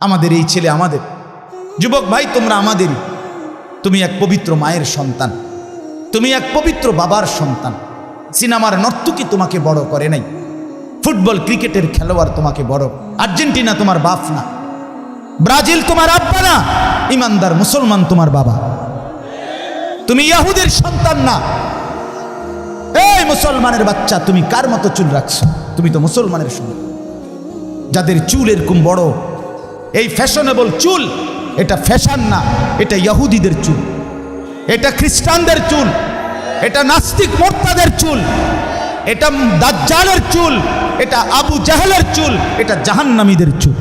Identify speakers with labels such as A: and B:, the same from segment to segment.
A: আমাদের এই ছেলে আমাদের। যুবক ভাই, তোমরা আমাদেরই। তুমি এক পবিত্র মায়ের সন্তান। তুমি এক পবিত্র বাবার সন্তান। সিনেমার নর্তকী তোমাকে বড় করে নাই। ফুটবল ক্রিকেটের খেলোয়াড় তোমাকে বড়। আর্জেন্টিনা তোমার বাপ না। ব্রাজিল তোমার আব্বা না। ইমানদার মুসলমান তোমার বাবা। তুমি ইয়াহুদের সন্তান না। এই মুসলমানের বাচ্চা, তুমি কার মতো চুল রাখছো? তুমি তো মুসলমানের সন্তান। যাদের চুল এরকম বড় এই ফ্যাশনেবল চুল, এটা ফ্যাশন না, এটা ইয়াহুদিদের চুল। এটা খ্রিস্টানদের চুল, এটা নাস্তিক মোর্তাদের চুল, এটা দাজ্জালের চুল, এটা আবু জাহেলের চুল, এটা জাহান্নামীদের চুল।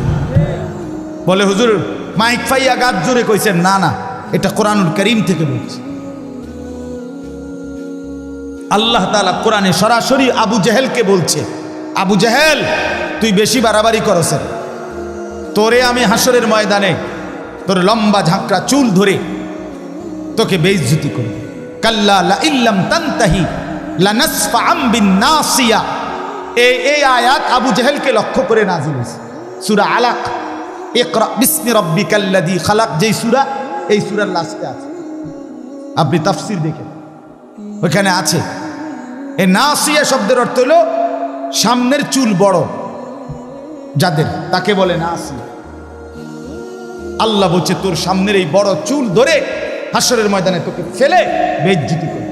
A: বলে হুজুর, মাইক ফাইয়া গাছ জোরে কইছেন, না না, এটা কোরআনুল করিম থেকে বলছে। আল্লাহ তাআলা কোরআনে সরাসরি আবু জাহেলকে বলছে, আবু জাহেল, তুই বেশি বাড়াবাড়ি করছেন তোরে আমি হাসরের ময়দানে, তোর লম্বা ঝাঁকড়া চুল ধরে তোকে বেইজ্জতি করব। কাল্লা লা ইল্লাম আবু জাহেলকে লক্ষ্য করে সূরা আলাক এই আছে। আপনি তাফসীর দেখেন। ওখানে আছে এই নাসিয়া শব্দের অর্থ হলো সামনের চুল বড়, যাদের, তাকে বলে নাসিয়া। আল্লাহ বলছে, তোর সামনের এই বড় চুল ধরে হাসরের ময়দানে তোকে ফেলে বেজ্জিতি করে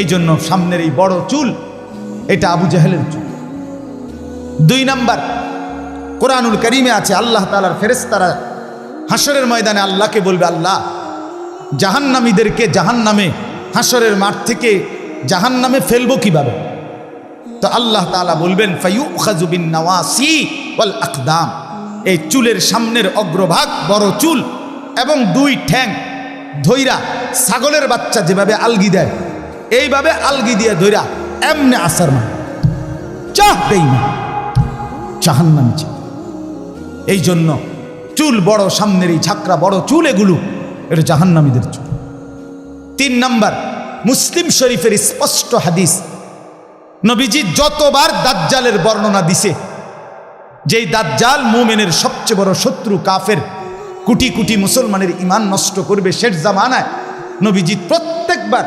A: এই জন্য সামনের এই বড় চুল, এটা আবু জাহেলের চুল। দুই নাম্বার, কোরআনুল করিমে আছে, আল্লাহ তালার ফেরেস্তারা হাসরের ময়দানে আল্লাহকে বলবে, আল্লাহ, জাহান্নামীদেরকে জাহান্নামে, হাসরের মাঠ থেকে জাহান্নামে ফেলব কীভাবে? তো আল্লাহ তাআলা বলবেন ফাইউ খাজুবিন নওয়াসি ওয়াল আকদাম। এই চুলের সামনের অগ্রভাগ বড় চুল এবং দুই ঠ্যাং ধৈরা ছাগলের বাচ্চা যেভাবে আলগি দেয়, এইভাবে আলগি দিয়ে ধৈরা এমনে আসার মা। চাহ দেই না জাহান্নামী চাহ এই জন্য চুল বড়, সামনের এই ঝাঁকড়া বড় চুল এগুলো, এটা জাহান্নামীদের চুল। তিন নাম্বার, মুসলিম শরীফের স্পষ্ট হাদিস, নবীজি যতবার দাজ্জালের বর্ণনা দিছে যেই দাজ্জাল মুমেনের সবচেয়ে বড় শত্রু কাফের, কোটি কোটি মুসলমানের ইমান নষ্ট করবে শেষ জামানায়, নবীজি প্রত্যেকবার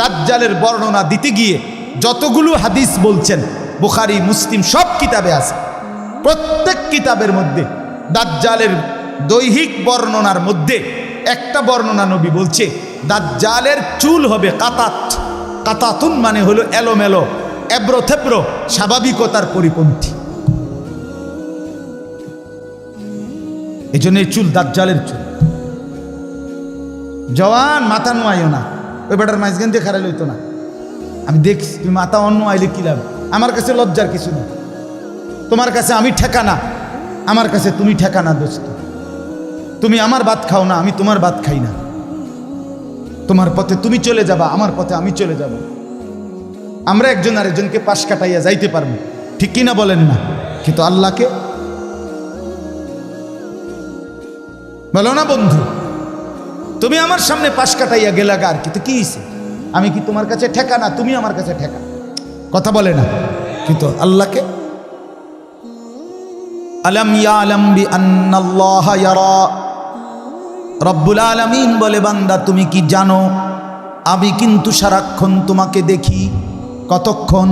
A: দাজ্জালের বর্ণনা দিতে গিয়ে যতগুলো হাদিস বলছেন, বুখারি, মুসলিম সব কিতাবে আছে। প্রত্যেক কিতাবের মধ্যে দাজ্জালের দৈহিক বর্ণনার মধ্যে একটা বর্ণনা নবী বলছে, দাজ্জালের চুল হবে কাতাত। কাতাতুন মানে হলো এলোমেলো এব্রো থেব্রো স্বাভাবিকতার পরিপন্থী। এই জন্য এই চুল দাজ্জালের চুল। জওয়ান, মাথা নোয়াইও না। ওই বেটার মাঝখান দিয়ে খারাই লইতো না। আমি দেখছি, তুমি মাথা অন্য আইলে কি লাভ? আমার কাছে লজ্জার কিছু নেই। তোমার কাছে আমি ঠেকানা। আমার কাছে তুমি ঠেকানা, দোস্ত। তুমি আমার ভাত খাও না, আমি তোমার ভাত খাই না। তোমার পথে তুমি চলে যাবা, আমার পথে আমি চলে যাব। আমরা একজন আরেকজনকে পাশ কাটাইয়া যাইতে পারব। ঠিক কিনা বলেন না। কিন্তু আল্লাহকে বলো না বন্ধু, তুমি আমার সামনে পাশ কাটাইয়া গেলা আর কিন্তু কি হইছে? আমি কি তোমার কাছে ঠেকা না তুমি আমার কাছে ঠেকা? কথা বলে না। কিন্তু আল্লাহকে? আলম ইয়ালাম বি আন্নাল্লাহ ইয়ারা। রব্বুল আলামিন বলে, বান্দা, তুমি কি জানো? আমি কিন্তু সারাক্ষণ তোমাকে দেখি। কতক্ষণ?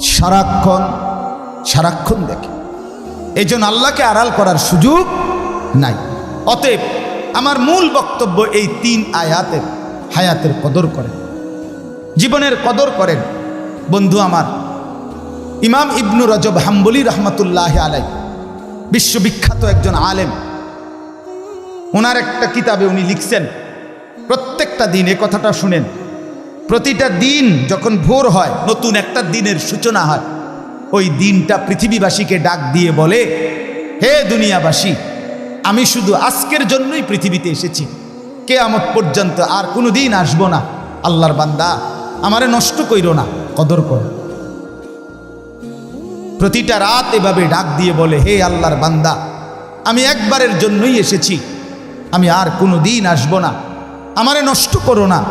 A: সারাক্ষণ? সারাক্ষণ দেখি। এই জন্য আল্লাহকে আড়াল করার সুযোগ নাই। অতএব আমার মূল বক্তব্য এই তিন আয়াতের, হায়াতের কদর করেন। জীবনের কদর করেন। বন্ধু আমার, ইমাম ইবনু রজব হাম্বলি রহমতুল্লাহ আলাই বিশ্ববিখ্যাত একজন আলেম। ওনার একটা কিতাবে উনি লিখছেন, প্রত্যেকটা দিন এ কথাটা শুনেন, প্রতিটা দিন যখন ভোর হয়, নতুন একটা দিনের সূচনা হয়। ওই দিনটা পৃথিবীবাসীকে ডাক দিয়ে বলে, হে দুনিয়াবাসী আমি শুধু আজকের জন্যই পৃথিবীতে এসেছি। কে কেয়ামত পর্যন্ত আর কোনো দিন আসব না। আল্লাহর বান্দা, আমারে নষ্ট কইরো না, কদর করো। প্রতিটা রাত এভাবে ডাক দিয়ে বলে, হে আল্লাহর বান্দা, আমি একবারের জন্যই এসেছি। আমি আর কোনো দিন আসব না। আমারে নষ্ট করো না,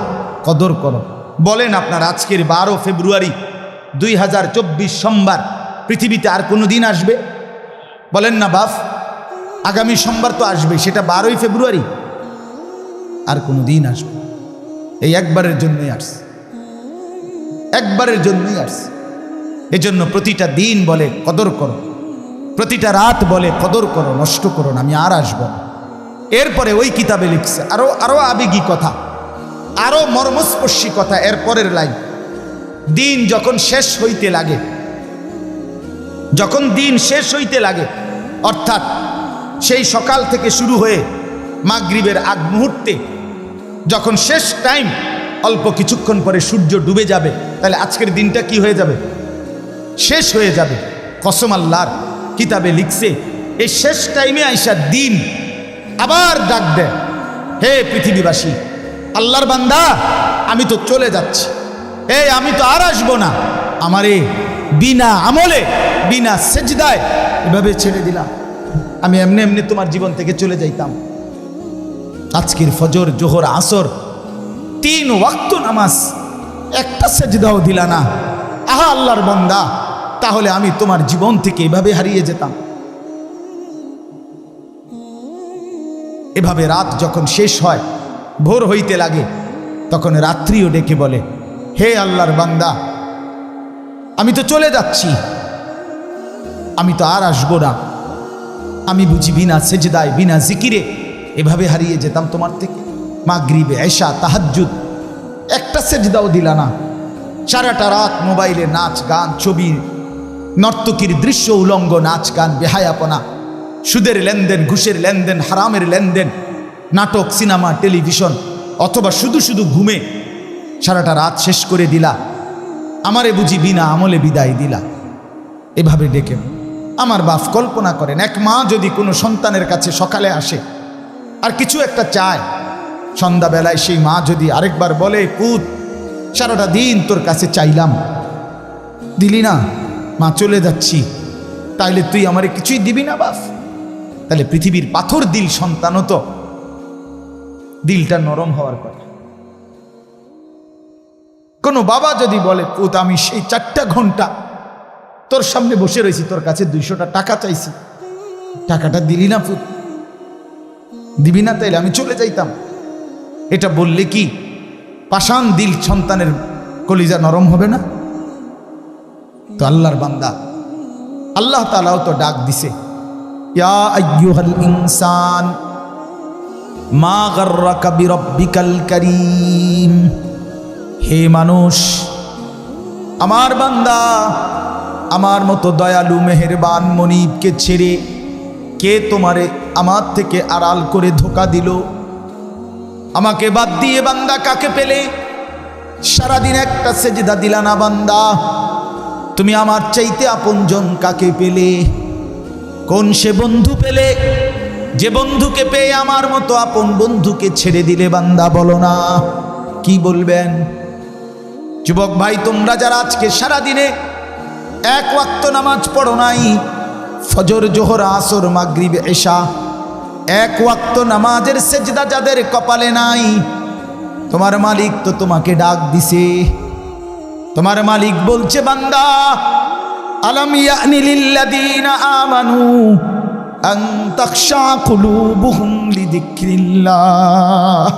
A: কদর করো। বলেন আপনার আজকের বারো ফেব্রুয়ারি দুই হাজার চব্বিশ সোমবার, পৃথিবীতে আর কোনো দিন আসবে? বলেন না বাফ। আগামী সোমবার তো আসবে, সেটা বারোই ফেব্রুয়ারি। আর কোনো দিন আসবে এই একবারের জন্যই আসছে। একবারের জন্যই আসছে। এজন্য প্রতিটা দিন বলে, কদর করো। প্রতিটা রাত বলে, কদর করো, নষ্ট করো আমি আর আসব এরপরে ওই কিতাবে লিখছে, আরও আরও আবেগী কথা, আরও মর্মস্পর্শী কথা এর পরের লাইন। দিন যখন শেষ হইতে লাগে, যখন দিন শেষ হইতে লাগে, অর্থাৎ সেই সকাল থেকে শুরু হয়ে মাগরিবের আগ মুহূর্তে যখন শেষ টাইম, অল্প কিছুক্ষণ পরে সূর্য ডুবে যাবে, তাহলে আজকের দিনটা কি হয়ে যাবে? শেষ হয়ে যাবে। কসম আল্লাহর কিতাবে লিখছে এই শেষ টাইমে আইসা দিন আবার ডাক দেয়। হে পৃথিবীবাসী, আল্লাহর বান্দা, আমি তো চলে যাচ্ছি। এই আমি তো আর আসব না। আমারে বিনা আমলে, বিনা সেজদায় এভাবে ছেড়ে দিলাম। আমি এমনি এমনি তোমার জীবন থেকে চলে যাইতাম। আজকের ফজর, জোহর, আসর, তিন ওয়াক্ত নামাজ, একটা সেজদাও দিলা না। আহা আল্লাহর বন্দা, তাহলে আমি তোমার জীবন থেকে এভাবে হারিয়ে যেতাম। এভাবে রাত যখন শেষ হয়, ভোর হইতে লাগে, তখন রাত্রিও ডেকে বলে, হে আল্লাহর বান্দা, আমি তো চলে যাচ্ছি। আমি তো আর আসব না। আমি বুঝি বিনা সেজদায়, বিনা জিকিরে এভাবে হারিয়ে যেতাম তোমার থেকে। মাগরিবে, এশা, তাহাজ্জুদ, একটা সেজদাও দিলা না। সারাটা রাত মোবাইলে নাচ, গান, ছবি, নর্তকীর দৃশ্য উলঙ্গ নাচ, গান, বেহায়াপনা, সুদের লেনদেন, ঘুষের লেনদেন, হারামের লেনদেন, নাটক, সিনেমা, টেলিভিশন, অথবা শুধু শুধু ঘুমে সারাটা রাত শেষ করে দিলা। আমারে বুঝি বিনা আমলে বিদায় দিলা। এভাবে ডেকে আমার বাপ কল্পনা করেন, এক মা যদি কোনো সন্তানের কাছে সকালে আসে আর কিছু একটা চায়, সন্ধ্যাবেলায় সেই মা যদি আরেকবার বলে পুত সারাটা দিন তোর কাছে চাইলাম, দিলি না, মা চলে যাচ্ছি, তাইলে তুই আমারে কিছুই দিবি না বাপ। তাহলে পৃথিবীর পাথর দিল সন্তানও তো, দিলটা নরম হওয়ার কথা। কোনো বাবা যদি বলে পুত আমি সেই চারটা ঘণ্টা তোর সামনে বসে রয়েছি, তোর কাছে দুইশোটা টাকা চাইছি। টাকাটা দিলি না পুত দিবি না তাইলে আমি চলে যাইতাম। এটা বললে কি, পাষাণ দিল সন্তানের কলিজা নরম হবে না? তো আল্লাহর বান্দা, আল্লাহ তালাও তো ডাক দিছে ইনসান, মা গাররাকা বিরাব্বিকাল কারীম। হে মানুষ, আমার বান্দা আমার মতো দয়ালু মেহেরবান মনিবকে ছেড়ে কে তোমারে আমার থেকে আড়াল করে ধোকা দিল? আমাকে বাদ দিয়ে বান্দা কাকে পেলে? সারাদিন একটা সেজদা দিলা না বান্দা। তুমি আমার চাইতে আপনজন কাকে পেলে? কোন সে বন্ধু পেলে? যে বন্ধুকে পেয়ে আমার মতো আপন বন্ধুকে ছেড়ে দিলে বান্দা বলো না। কি বলবেন? যুবক ভাই, তোমরা যারা আজকে সারা দিনে এক ওয়াক্ত নামাজ পড়ো নাই, ফজর, জোহর, আসর, মাগরিব, এশা। এক ওয়াক্ত নামাজের সেজদা যাদের কপালে নাই, তোমার মালিক তো তোমাকে ডাক দিছে। তোমার মালিক বলছে, বান্দা, আলম ইয়ানি লিল্লাযীনা আমানু আন তাখশা কুলুবুহুম লিযিকরিল্লাহ।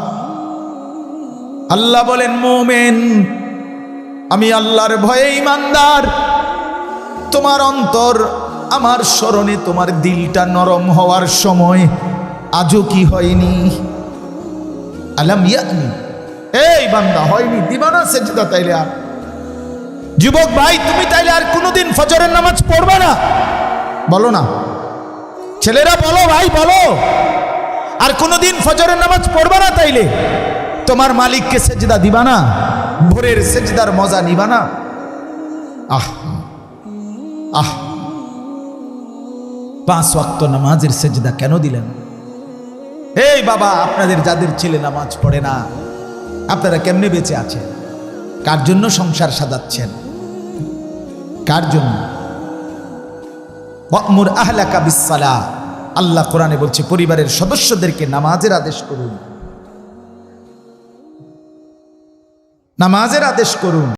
A: আল্লাহ বলেন, মোমেন, আমি আল্লাহর ভয়ে ইমানদার তোমার অন্তর, আমার স্মরণে তোমার দিলটা নরম হওয়ার সময় আজও কি হয়নি? আলাম ইয়ানি। এই বান্দা, হয়নি। দিবানা সেজদা তাইলে আর। যুবক ভাই, তুমি তাইলে আর কোনোদিন ফজরের নামাজ পড়বে না। বলো না। ছেলেরা, বলো ভাই, বলো। আর কোনোদিন ফজরের নামাজ পড়বে না তাইলে? তোমার মালিককে সেজদা দিবা না ভোরের সেজদার মজা নিবা না আহ। আহ। পাঁচ ওয়াক্ত নামাজের সেজদা কেন দিলেন? এই বাবা, আপনাদের যাদের ছেলে নামাজ পড়ে না, আপনারা কেমনে বেঁচে আছেন? কার জন্য সংসার সাজাচ্ছেন? কার জন্য? বিসালা আল্লাহ কোরআনে বলছে, পরিবারের সদস্যদেরকে নামাজের আদেশ করুন। নামাজের আদেশ করুন।